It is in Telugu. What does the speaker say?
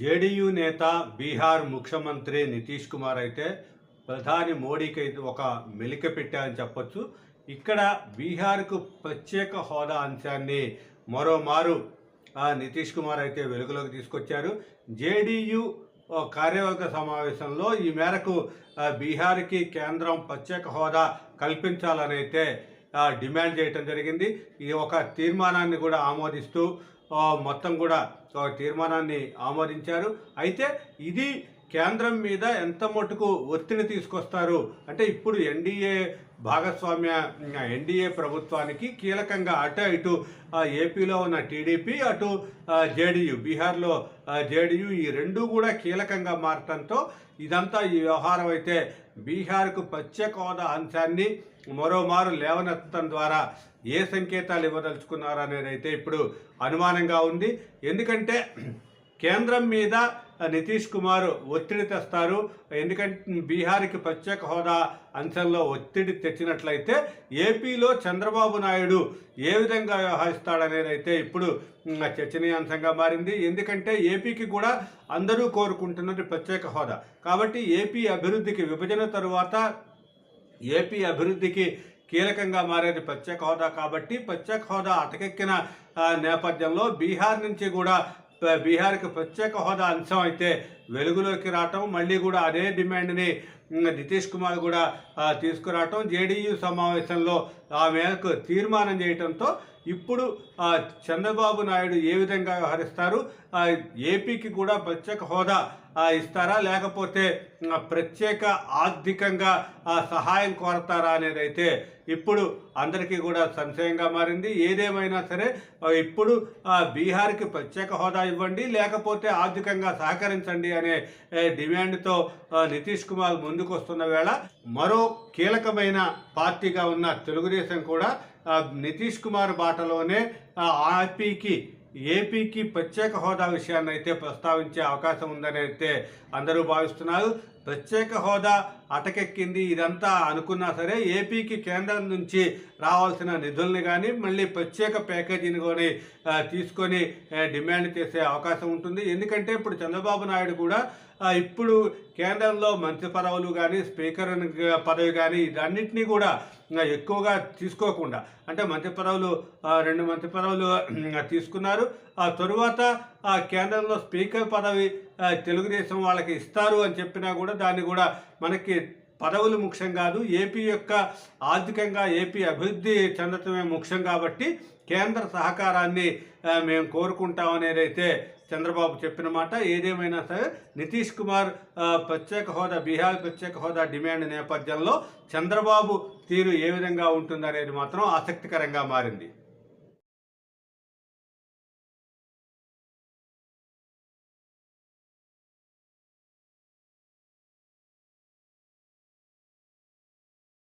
జేడీయూ నేత బీహార్ ముఖ్యమంత్రి నితీష్ కుమార్ అయితే ప్రధాని మోడీకి అయితే ఒక మెలిక పెట్టారని చెప్పొచ్చు. ఇక్కడ బీహార్కు ప్రత్యేక హోదా అంశాన్ని మరోమారు నితీష్ కుమార్ అయితే వెలుగులోకి తీసుకొచ్చారు. జేడీయూ కార్యవర్గ సమావేశంలో ఈ మేరకు బీహార్కి కేంద్రం ప్రత్యేక హోదా కల్పించాలని అయితే డిమాండ్ చేయటం జరిగింది. ఈ ఒక తీర్మానాన్ని కూడా ఆమోదిస్తూ మొత్తం కూడా తీర్మానాన్ని ఆమోదించారు. అయితే ఇది కేంద్రం మీద ఎంత మటుకు ఒత్తిడి తీసుకొస్తారు? అంటే ఇప్పుడు ఎన్డీఏ భాగస్వామ్య ఎన్డీఏ ప్రభుత్వానికి కీలకంగా అటు ఇటు ఏపీలో ఉన్న టీడీపీ అటు జేడీయూ బీహార్లో జేడీయూ ఈ రెండు కూడా కీలకంగా మారటంతో ఇదంతా ఈ వ్యవహారం అయితే బీహార్కు ప్రత్యేక హోదా అంశాన్ని మరోమారు లేవనెత్తడం ద్వారా ఏ సంకేతాలు ఇవ్వదలుచుకున్నారు అనేది అయితే ఇప్పుడు అనుమానంగా ఉంది. ఎందుకంటే కేంద్రం మీద నితీష్ కుమార్ ఒత్తిడి తెస్తారు. ఎందుకంటే బీహార్కి ప్రత్యేక హోదా అంశంలో ఒత్తిడి తెచ్చినట్లయితే ఏపీలో చంద్రబాబు నాయుడు ఏ విధంగా వ్యవహరిస్తాడనేది అయితే ఇప్పుడు చర్చనీయాంశంగా మారింది. ఎందుకంటే ఏపీకి కూడా అందరూ కోరుకుంటున్నది ప్రత్యేక హోదా. కాబట్టి ఏపీ అభివృద్ధికి విభజన తరువాత ఏపీ అభివృద్ధికి కీలకంగా మారేది ప్రత్యేక హోదా. కాబట్టి ప్రత్యేక హోదా అటకెక్కిన నేపథ్యంలో బీహార్ నుంచి కూడా బీహార్కి ప్రత్యేక హోదా అంశం అయితే వెలుగులోకి రావటం మళ్ళీ కూడా అదే డిమాండ్ని నితీష్ కుమార్ కూడా తీసుకురావటం. జేడీయూ సమావేశంలో ఆ మేరకు తీర్మానం చేయటంతో ఇప్పుడు చంద్రబాబు నాయుడు ఏ విధంగా వ్యవహరిస్తారు? ఏపీకి కూడా ప్రత్యేక హోదా ఇస్తారా? లేకపోతే ప్రత్యేక ఆర్థికంగా సహాయం కోరతారా అనేది అయితే ఇప్పుడు అందరికీ కూడా సంశయంగా మారింది. ఏదేమైనా సరే ఇప్పుడు బీహార్కి ప్రత్యేక హోదా ఇవ్వండి లేకపోతే ఆర్థికంగా సహకరించండి అనే డిమాండ్తో నితీష్ కుమార్ ముందు ముందుకు వస్తున్న వేళ మరో కీలకమైన పార్టీగా ఉన్న తెలుగుదేశం కూడా నితీష్ కుమార్ బాటలోనే ఆర్పీకి ఏపీకి ప్రత్యేక హోదా విషయాన్ని అయితే ప్రస్తావించే అవకాశం ఉందని అయితే అందరూ భావిస్తున్నారు. ప్రత్యేక హోదా అటకెక్కింది. ఇదంతా అనుకున్నా సరే ఏపీకి కేంద్రం నుంచి రావాల్సిన నిధుల్ని కానీ మళ్ళీ ప్రత్యేక ప్యాకేజీని కానీ తీసుకొని డిమాండ్ చేసే అవకాశం ఉంటుంది. ఎందుకంటే ఇప్పుడు చంద్రబాబు నాయుడు కూడా ఇప్పుడు కేంద్రంలో మంత్రి పదవులు కానీ స్పీకర్ పదవి కానీ ఇదన్నింటినీ కూడా ఎక్కువగా తీసుకోకుండా అంటే మంత్రి పదవులు రెండు మంత్రి పదవులు తీసుకున్నారు. ఆ తరువాత ఆ కేంద్రంలో స్పీకర్ పదవి తెలుగుదేశం వాళ్ళకి ఇస్తారు అని చెప్పినా కూడా దాన్ని కూడా మనకి పదవులు ముఖ్యం కాదు. ఏపీ యొక్క ఆర్థికంగా ఏపీ అభివృద్ధి చెందటమే ముఖ్యం కాబట్టి కేంద్ర సహకారాన్ని మేము కోరుకుంటాం చంద్రబాబు చెప్పిన మాట. ఏదేమైనా సరే నితీష్ కుమార్ ప్రత్యేక హోదా బీహార్ ప్రత్యేక హోదా డిమాండ్ నేపథ్యంలో చంద్రబాబు తీరు ఏ విధంగా ఉంటుందనేది మాత్రం ఆసక్తికరంగా మారింది.